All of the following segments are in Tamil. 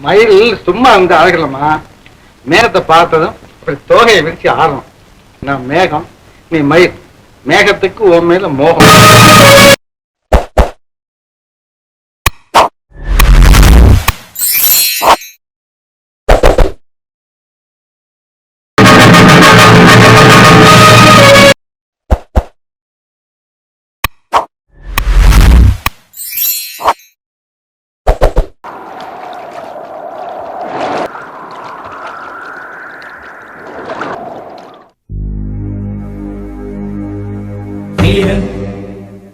மயில் சும்மா வந்து அழகலம்மா. மேகத்தை பார்த்ததும் இப்படி தோகையை விரிச்சு ஆடணும். நான் மேகம்? நீ மயில். மேகத்துக்கு உன் மேல மோகம். வீரன்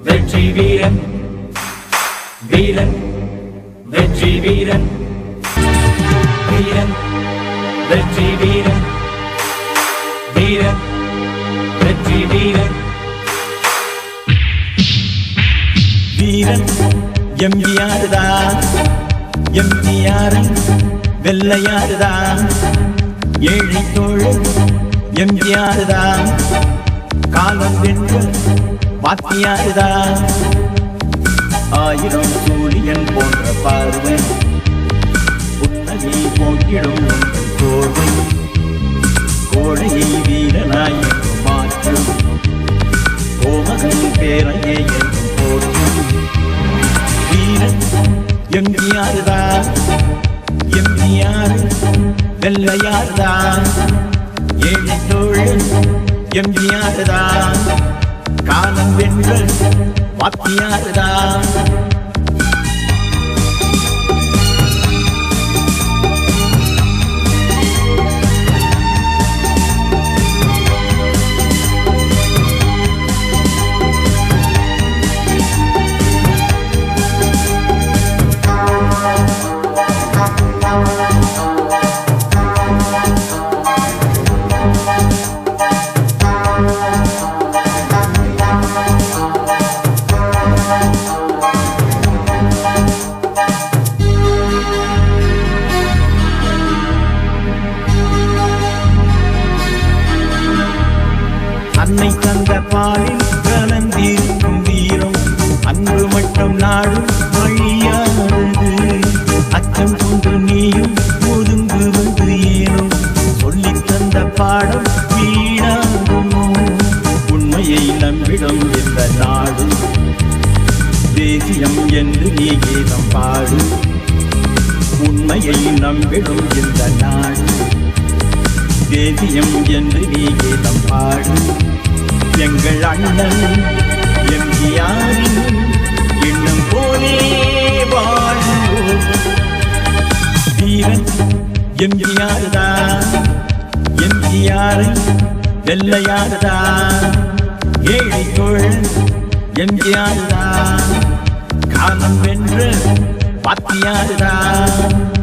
வெற்றி வீரன். வீரன் வெற்றி வீரன். வீரன் வெற்றி வீரன். வீரன் வெற்றி வீரன். வீரன் எம்ஜிஆருதா எம்ஜிஆரன் வெள்ளையாருதா ஏழை தோழன் எம்ஜிஆருதா காலம் வென்று வாத்தியாருதா ஆயிரம் சூரியன் போன்ற பார்வை புன்னகை போக்கிடும் கோவை. கோழையை வீரனாய் மாற்றும். கோமகன் பேரையே என்று போற்றும். வீரன் எம்ஜிஆருதா எம்ஜிஆர் வெள்ளையார்தான் ஏழை தோழன் எம்ஜிஆருதா காலம் வென்ற வாத்தியாருதா தேசியம் என்று நீ கீதம் பாடு. உண்மையை நம்பிடும் இந்த நாடு. தேசியம் என்று நீ கீதம் பாடு. எங்கள் அண்ணன் எம்ஜிஆரின் இன்னும் போலே வாழ்வோம் வீரன் எம்ஜிஆருதா. எம்ஜிஆரை வெள்ளையாருதா. ஏழை தோழன் எம்ஜிஆருதா காலம் வென்ற பாத்தியாருதா வீரன்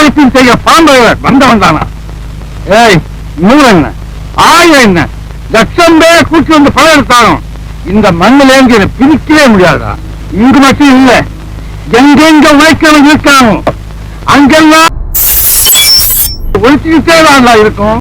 எந்த செய்ய பாண்டவர் வந்தவன் தானா? ஏய் நூறு என்ன? ஆயிரம் என்ன? லட்சம் பேர் கூட்டி வந்து பணம் எடுத்தாலும் இந்த மண்ணிலேருந்து என்னை பிரிக்கவே முடியாதா இங்கு மட்டும் இல்ல எங்கெங்க உழைக்கிறவன் இருக்கானோ அங்கெல்லாம் ஒழிச்சுக்கிட்டே தான் இருக்கும்.